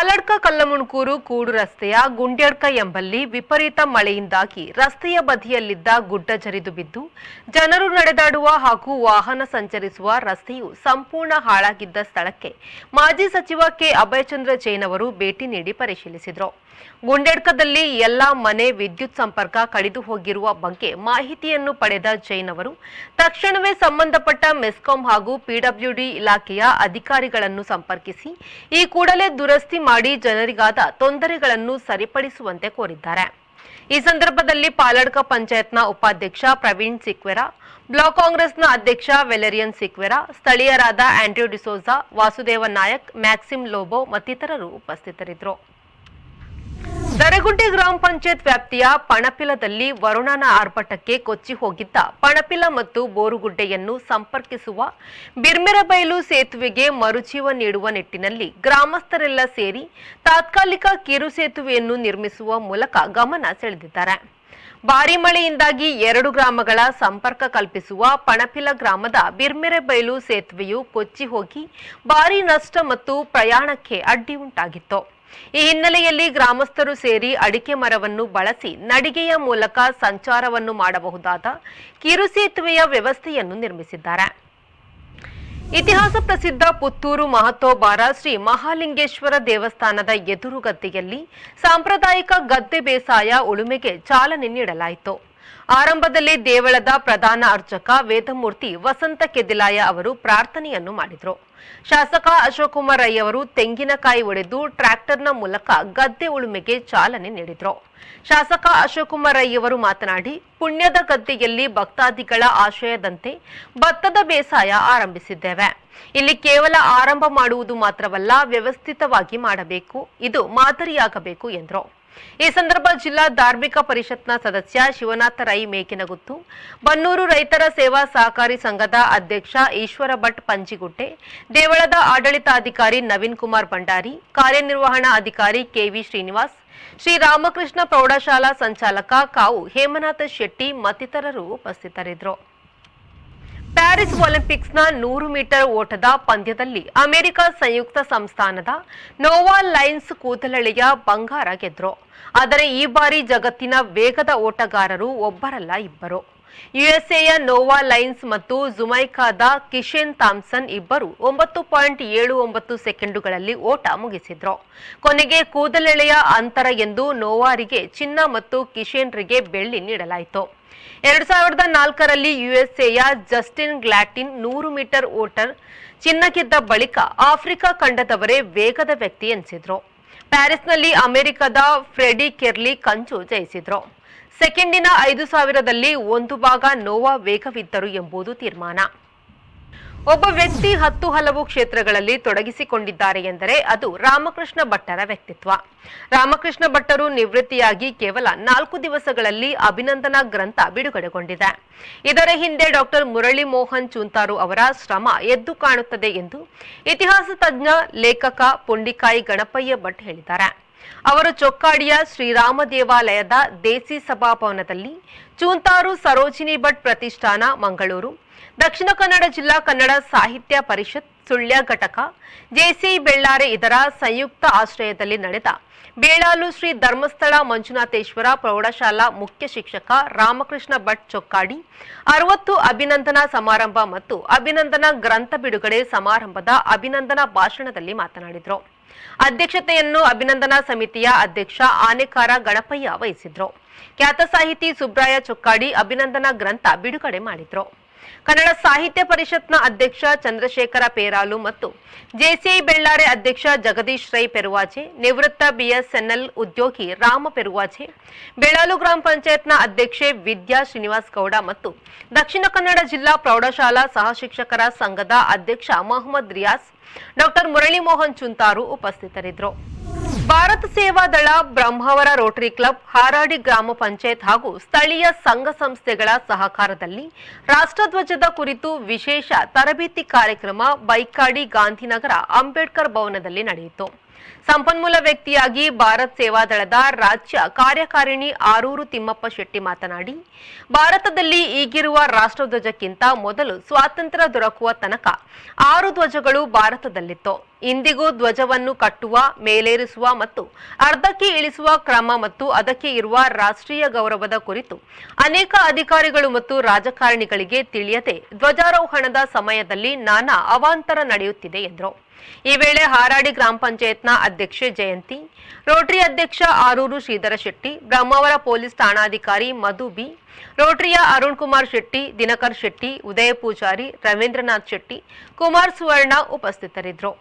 ಪಾಲಡ್ಕ ಕಲ್ಲಮುಣಕೂರು ಕೂಡು ರಸ್ತೆಯ ಗುಂಡ್ಯಡ್ಕ ಎಂಬಲ್ಲಿ ವಿಪರೀತ ಮಳೆಯಿಂದಾಗಿ ರಸ್ತೆಯ ಬದಿಯಲ್ಲಿದ್ದ ಗುಡ್ಡ ಜರಿದು ಬಿದ್ದು ಜನರು ನಡೆದಾಡುವ ಹಾಗೂ ವಾಹನ ಸಂಚರಿಸುವ ರಸ್ತೆಯು ಸಂಪೂರ್ಣ ಹಾಳಾಗಿದ್ದ ಸ್ಥಳಕ್ಕೆ ಮಾಜಿ ಸಚಿವ ಕೆ ಅಭಯಚಂದ್ರ ಜೈನ್ ಅವರು ಭೇಟಿ ನೀಡಿ ಪರಿಶೀಲಿಸಿದರು. ಗುಂಡೆಡ್ಕದಲ್ಲಿ ಎಲ್ಲಾ ಮನೆ ವಿದ್ಯುತ್ ಸಂಪರ್ಕ ಕಡಿದು ಹೋಗಿರುವ ಬಗ್ಗೆ ಮಾಹಿತಿಯನ್ನು ಪಡೆದ ಜೈನ್ ಅವರು, ತಕ್ಷಣವೇ ಸಂಬಂಧಪಟ್ಟ ಮೆಸ್ಕಾಂ ಹಾಗೂ ಪಿಡಬ್ಲ್ಯೂಡಿ ಇಲಾಖೆಯ ಅಧಿಕಾರಿಗಳನ್ನು ಸಂಪರ್ಕಿಸಿ ಈ ಕೂಡಲೇ ದುರಸ್ತಿ ಮಾಡಿ ಜನರಿಗಾದ ತೊಂದರೆಗಳನ್ನು ಸರಿಪಡಿಸುವಂತೆ ಕೋರಿದ್ದಾರೆ. ಈ ಸಂದರ್ಭದಲ್ಲಿ ಪಾಲಡ್ಕ ಪಂಚಾಯತ್ನ ಉಪಾಧ್ಯಕ್ಷ ಪ್ರವೀಣ್ ಸಿಕ್ವೆರಾ, ಬ್ಲಾಕ್ ಕಾಂಗ್ರೆಸ್ನ ಅಧ್ಯಕ್ಷ ವೆಲೆರಿಯನ್ ಸಿಕ್ವೆರಾ, ಸ್ಥಳೀಯರಾದ ಆಂಡ್ರ್ಯೂ ಡಿಸೋಜಾ, ವಾಸುದೇವ ನಾಯಕ್, ಮ್ಯಾಕ್ಸಿಮ್ ಲೋಬೋ ಮತ್ತಿತರರು ಉಪಸ್ಥಿತರಿದ್ದರು. ದರಗುಂಡಿ ಗ್ರಾಮ ಪಂಚಾಯತ್ ವ್ಯಾಪ್ತಿಯ ಪಣಪಿಲದಲ್ಲಿ ವರುಣನ ಆರ್ಭಟಕ್ಕೆ ಕೊಚ್ಚಿ ಹೋಗಿದ್ದ ಪಣಪಿಲ ಮತ್ತು ಬೋರುಗುಡ್ಡೆಯನ್ನು ಸಂಪರ್ಕಿಸುವ ಬಿರ್ಮೆರಬೈಲು ಸೇತುವೆಗೆ ಮರುಜೀವ ನೀಡುವ ನಿಟ್ಟಿನಲ್ಲಿ ಗ್ರಾಮಸ್ಥರೆಲ್ಲ ಸೇರಿ ತಾತ್ಕಾಲಿಕ ಕಿರು ಸೇತುವೆಯನ್ನು ನಿರ್ಮಿಸುವ ಮೂಲಕ ಗಮನ ಸೆಳೆದಿದ್ದಾರೆ. ಭಾರಿ ಮಳೆಯಿಂದಾಗಿ ಎರಡು ಗ್ರಾಮಗಳ ಸಂಪರ್ಕ ಕಲ್ಪಿಸುವ ಪಣಪಿಲ ಗ್ರಾಮದ ಬಿರ್ಮೆರೆಬೈಲು ಸೇತುವೆಯು ಕೊಚ್ಚಿ ಹೋಗಿ ಭಾರಿ ನಷ್ಟ ಮತ್ತು ಪ್ರಯಾಣಕ್ಕೆ ಅಡ್ಡಿ ಉಂಟಾಗಿತ್ತು. ಈ ಹಿನ್ನೆಲೆಯಲ್ಲಿ ಗ್ರಾಮಸ್ಥರು ಸೇರಿ ಅಡಿಕೆ ಮರವನ್ನು ಬಳಸಿ ನಡಿಗೆಯ ಮೂಲಕ ಸಂಚಾರವನ್ನು ಮಾಡಬಹುದಾದ ಕಿರು ಸೇತುವೆಯ ವ್ಯವಸ್ಥೆಯನ್ನು ನಿರ್ಮಿಸಿದ್ದಾರೆ. ಇತಿಹಾಸ ಪ್ರಸಿದ್ಧ ಪುತ್ತೂರು ಮಹತೋಬಾರ ಶ್ರೀ ಮಹಾಲಿಂಗೇಶ್ವರ ದೇವಸ್ಥಾನದ ಎದುರು ಗದ್ದೆಯಲ್ಲಿ ಸಾಂಪ್ರದಾಯಿಕ ಗದ್ದೆ ಬೇಸಾಯ ಉಳುಮೆಗೆ ಚಾಲನೆ ನೀಡಲಾಯಿತು. ಆರಂಭದಲ್ಲಿ ದೇವಳದ ಪ್ರಧಾನ ಅರ್ಚಕ ವೇದಮೂರ್ತಿ ವಸಂತ ಕೆದಿಲಾಯ ಅವರು ಪ್ರಾರ್ಥನೆಯನ್ನು ಮಾಡಿದರು. ಶಾಸಕ ಅಶೋಕ್ ಕುಮಾರ್ ರೈ ಅವರು ತೆಂಗಿನಕಾಯಿ ಒಡೆದು ಟ್ರ್ಯಾಕ್ಟರ್ನ ಮೂಲಕ ಗದ್ದೆ ಉಳುಮೆಗೆ ಚಾಲನೆ ನೀಡಿದರು. ಶಾಸಕ ಅಶೋಕ್ ಕುಮಾರ್ ರೈ ಅವರು ಮಾತನಾಡಿ, ಪುಣ್ಯದ ಗದ್ದೆಯಲ್ಲಿ ಭಕ್ತಾದಿಗಳ ಆಶಯದಂತೆ ಭತ್ತದ ಬೇಸಾಯ ಆರಂಭಿಸಿದ್ದೇವೆ. ಇಲ್ಲಿ ಕೇವಲ ಆರಂಭ ಮಾಡುವುದು ಮಾತ್ರವಲ್ಲ, ವ್ಯವಸ್ಥಿತವಾಗಿ ಮಾಡಬೇಕು. ಇದು ಮಾದರಿಯಾಗಬೇಕು ಎಂದರು. ಈ ಸಂದರ್ಭ ಜಿಲ್ಲಾ ಧಾರ್ಮಿಕ ಪರಿಷತ್ನ ಸದಸ್ಯ ಶಿವನಾಥ ರೈ ಮೇಕಿನಗುತ್ತು. ಬನ್ನೂರು ರೈತರ ಸೇವಾ ಸಹಕಾರಿ ಸಂಘದ ಅಧ್ಯಕ್ಷ ಈಶ್ವರ ಭಟ್ ಪಂಜಿಗುಡ್ಡೆ ದೇವಳದ ಆಡಳಿತಾಧಿಕಾರಿ ನವೀನ್ ಕುಮಾರ್ ಭಂಡಾರಿ, ಕಾರ್ಯನಿರ್ವಹಣಾ ಅಧಿಕಾರಿ ಕೆವಿ ಶ್ರೀನಿವಾಸ್, ಶ್ರೀ ರಾಮಕೃಷ್ಣ ಪ್ರೌಢಶಾಲಾ ಸಂಚಾಲಕ ಕಾವು ಹೇಮನಾಥ ಶೆಟ್ಟಿ ಮತ್ತಿತರರು ಉಪಸ್ಥಿತರಿದ್ದರು. ಪ್ಯಾರಿಸ್ ಒಲಿಂಪಿಕ್ಸ್ನ ನೂರು ಮೀಟರ್ ಓಟದ ಪಂದ್ಯದಲ್ಲಿ ಅಮೆರಿಕ ಸಂಯುಕ್ತ ಸಂಸ್ಥಾನದ ನೋವಾ ಲೈನ್ಸ್ ಕೂದಲಳಿಯ ಬಂಗಾರ ಗೆದ್ರು. ಆದರೆ ಈ ಬಾರಿ ಜಗತ್ತಿನ ವೇಗದ ಓಟಗಾರರು ಒಬ್ಬರಲ್ಲ ಇಬ್ಬರು. ಯುಎಸ್ಎಯ ನೋವಾ ಲೈನ್ಸ್ ಮತ್ತು ಜುಮೈಕಾದ ಕಿಶೆನ್ ಥಾಮ್ಸನ್ ಇಬ್ಬರು ಒಂಬತ್ತು ಪಾಯಿಂಟ್ ಏಳು ಒಂಬತ್ತು ಸೆಕೆಂಡುಗಳಲ್ಲಿ ಓಟ ಮುಗಿಸಿದ್ರು. ಕೊನೆಗೆ ಕೂದಲೆಳೆಯ ಅಂತರ ಎಂದು ನೋವಾರಿಗೆ ಚಿನ್ನ ಮತ್ತು ಕಿಶೆನ್ರಿಗೆ ಬೆಳ್ಳಿ ನೀಡಲಾಯಿತು. ಎರಡು ಸಾವಿರದ ನಾಲ್ಕರಲ್ಲಿ ಯುಎಸ್ಎಯ ಜಸ್ಟಿನ್ ಗ್ಲಾಟಿನ್ ನೂರು ಮೀಟರ್ ಓಟರ್ ಚಿನ್ನ ಗೆದ್ದ ಬಳಿಕ ಆಫ್ರಿಕಾ ಖಂಡದವರೇ ವೇಗದ ವ್ಯಕ್ತಿ ಎನಿಸಿದ್ರು. ಪ್ಯಾರಿಸ್ನಲ್ಲಿ ಅಮೆರಿಕದ ಫ್ರೆಡಿ ಕೆರ್ಲಿ ಕಂಚು ಜಯಿಸಿದ್ರು. ಸೆಕೆಂಡಿನ ಐದು ಸಾವಿರದಲ್ಲಿ ಒಂದು ಭಾಗ ನೋವಾ ವೇಗವಿದ್ದರು ಎಂಬುದು ತೀರ್ಮಾನ. ಒಬ್ಬ ವ್ಯಕ್ತಿ ಹತ್ತು ಹಲವು ಕ್ಷೇತ್ರಗಳಲ್ಲಿ ತೊಡಗಿಸಿಕೊಂಡಿದ್ದಾರೆ ಎಂದರೆ ಅದು ರಾಮಕೃಷ್ಣ ಭಟ್ಟರ ವ್ಯಕ್ತಿತ್ವ. ರಾಮಕೃಷ್ಣ ಭಟ್ಟರು ನಿವೃತ್ತಿಯಾಗಿ ಕೇವಲ ನಾಲ್ಕು ದಿವಸಗಳಲ್ಲಿ ಅಭಿನಂದನಾ ಗ್ರಂಥ ಬಿಡುಗಡೆಗೊಂಡಿದೆ. ಇದರ ಹಿಂದೆ ಡಾಕ್ಟರ್ ಮುರಳಿ ಮೋಹನ್ ಚುಂತಾರು ಅವರ ಶ್ರಮ ಎದ್ದು ಕಾಣುತ್ತದೆ ಎಂದು ಇತಿಹಾಸ ತಜ್ಞ, ಲೇಖಕ, ಪುಂಡಿಕಾಯಿ ಗಣಪಯ್ಯ ಭಟ್ ಹೇಳಿದ್ದಾರೆ. ಅವರು ಚೊಕ್ಕಾಡಿಯ ಶ್ರೀರಾಮ ದೇವಾಲಯದ ದೇಸಿ ಸಭಾಭವನದಲ್ಲಿ ಚೂಂತಾರು ಸರೋಜಿನಿ ಭಟ್ ಪ್ರತಿಷ್ಠಾನ, ಮಂಗಳೂರು, ದಕ್ಷಿಣ ಕನ್ನಡ ಜಿಲ್ಲಾ ಕನ್ನಡ ಸಾಹಿತ್ಯ ಪರಿಷತ್, ಸುಳ್ಯ ಘಟಕ ಜೆಸಿ ಬೆಳ್ಳಾರೆ ಇದರ ಸಂಯುಕ್ತ ಆಶ್ರಯದಲ್ಲಿ ನಡೆದ ಬೇಳಾಲು ಶ್ರೀ ಧರ್ಮಸ್ಥಳ ಮಂಜುನಾಥೇಶ್ವರ ಪ್ರೌಢಶಾಲಾ ಮುಖ್ಯ ಶಿಕ್ಷಕ ರಾಮಕೃಷ್ಣ ಭಟ್ ಚೊಕ್ಕಾಡಿ, ಅರವತ್ತು ಅಭಿನಂದನಾ ಸಮಾರಂಭ ಮತ್ತು ಅಭಿನಂದನಾ ಗ್ರಂಥ ಬಿಡುಗಡೆ ಸಮಾರಂಭದ ಅಭಿನಂದನಾ ಭಾಷಣದಲ್ಲಿ ಮಾತನಾಡಿದರು. ಅಧ್ಯಕ್ಷತೆಯನ್ನು ಅಭಿನಂದನಾ ಸಮಿತಿಯ ಅಧ್ಯಕ್ಷ ಆನೆಕಾರ ಗಣಪಯ್ಯ ವಹಿಸಿದ್ರು. ಖ್ಯಾತ ಸಾಹಿತಿ ಸುಬ್ರಾಯ ಚೊಕ್ಕಾಡಿ ಅಭಿನಂದನಾ ಗ್ರಂಥ ಬಿಡುಗಡೆ ಮಾಡಿದ್ರು. ಕನ್ನಡ ಸಾಹಿತ್ಯ ಪರಿಷತ್ನ ಅಧ್ಯಕ್ಷ ಚಂದ್ರಶೇಖರ ಪೇರಾಲು ಮತ್ತು ಜೆಸಿಐ ಬೆಳ್ಳಾರೆ ಅಧ್ಯಕ್ಷ ಜಗದೀಶ್ ರೈ ಪೆರುವಾಜೆ, ನಿವೃತ್ತ ಬಿಎಸ್ಎನ್ಎಲ್ ಉದ್ಯೋಗಿ ರಾಮ ಪೆರುವಾಜೆ ಬೆಳಾಲು ಗ್ರಾಮ ಪಂಚಾಯತ್ನ ಅಧ್ಯಕ್ಷೆ ವಿದ್ಯಾ ಶ್ರೀನಿವಾಸ್ ಗೌಡ ಮತ್ತು ದಕ್ಷಿಣ ಕನ್ನಡ ಜಿಲ್ಲಾ ಪ್ರೌಢಶಾಲಾ ಸಹಶಿಕ್ಷಕರ ಸಂಘದ ಅಧ್ಯಕ್ಷ ಮೊಹಮ್ಮದ್ ರಿಯಾಸ್ ಡಾಕ್ಟರ್ ಮುರಳಿ ಮೋಹನ್ ಚುಂತಾರು ಉಪಸ್ಥಿತರಿದ್ದರು. ಭಾರತ ಸೇವಾ ದಳ ಬ್ರಹ್ಮಾವರ ರೋಟರಿ ಕ್ಲಬ್, ಹಾರಾಡಿ ಗ್ರಾಮ ಪಂಚಾಯತ್ ಹಾಗೂ ಸ್ಥಳೀಯ ಸಂಘ ಸಂಸ್ಥೆಗಳ ಸಹಕಾರದಲ್ಲಿ ರಾಷ್ಟ್ರಧ್ವಜದ ಕುರಿತು ವಿಶೇಷ ತರಬೇತಿ ಕಾರ್ಯಕ್ರಮ ಬೈಕಾಡಿ ಗಾಂಧಿನಗರ ಅಂಬೇಡ್ಕರ್ ಭವನದಲ್ಲಿ ನಡೆಯಿತು. ಸಂಪನ್ಮೂಲ ವ್ಯಕ್ತಿಯಾಗಿ ಭಾರತ್ ಸೇವಾದಳದ ರಾಜ್ಯ ಕಾರ್ಯಕಾರಿಣಿ ಆರೂರು ತಿಮ್ಮಪ್ಪ ಶೆಟ್ಟಿ ಮಾತನಾಡಿ, ಭಾರತದಲ್ಲಿ ಈಗಿರುವ ರಾಷ್ಟ್ರಧ್ವಜಕ್ಕಿಂತ ಮೊದಲು ಸ್ವಾತಂತ್ರ್ಯ ದೊರಕುವ ತನಕ ಆರು ಧ್ವಜಗಳು ಭಾರತದಲ್ಲಿತ್ತು. ಇಂದಿಗೂ ಧ್ವಜವನ್ನು ಕಟ್ಟುವ, ಮೇಲೇರಿಸುವ ಮತ್ತು ಅರ್ಧಕ್ಕೆ ಇಳಿಸುವ ಕ್ರಮ ಮತ್ತು ಅದಕ್ಕೆ ಇರುವ ರಾಷ್ಟ್ರೀಯ ಗೌರವದ ಕುರಿತು ಅನೇಕ ಅಧಿಕಾರಿಗಳು ಮತ್ತು ರಾಜಕಾರಣಿಗಳಿಗೆ ತಿಳಿಯದೆ ಧ್ವಜಾರೋಹಣದ ಸಮಯದಲ್ಲಿ ನಾನಾ ಅವಾಂತರ ನಡೆಯುತ್ತಿದೆ ಎಂದರು. ಈ ವೇಳೆ ಹಾರಾಡಿ ಗ್ರಾಮ ಪಂಚಾಯತ್ನ ಅಧ್ಯಕ್ಷೆ ಜಯಂತಿ, ರೋಟರಿ ಅಧ್ಯಕ್ಷ ಆರೂರು ಶ್ರೀಧರ ಶೆಟ್ಟಿ, ಬ್ರಹ್ಮಾವರ ಪೊಲೀಸ್ ಠಾಣಾಧಿಕಾರಿ ಮಧು ಬಿ, ರೋಟರಿಯ ಅರುಣ್ ಕುಮಾರ್ ಶೆಟ್ಟಿ, ದಿನಕರ್ ಶೆಟ್ಟಿ, ಉದಯ ಪೂಜಾರಿ ರವೀಂದ್ರನಾಥ್ ಶೆಟ್ಟಿ, ಕುಮಾರ್ ಸುವರ್ಣ ಉಪಸ್ಥಿತರಿದ್ದರು.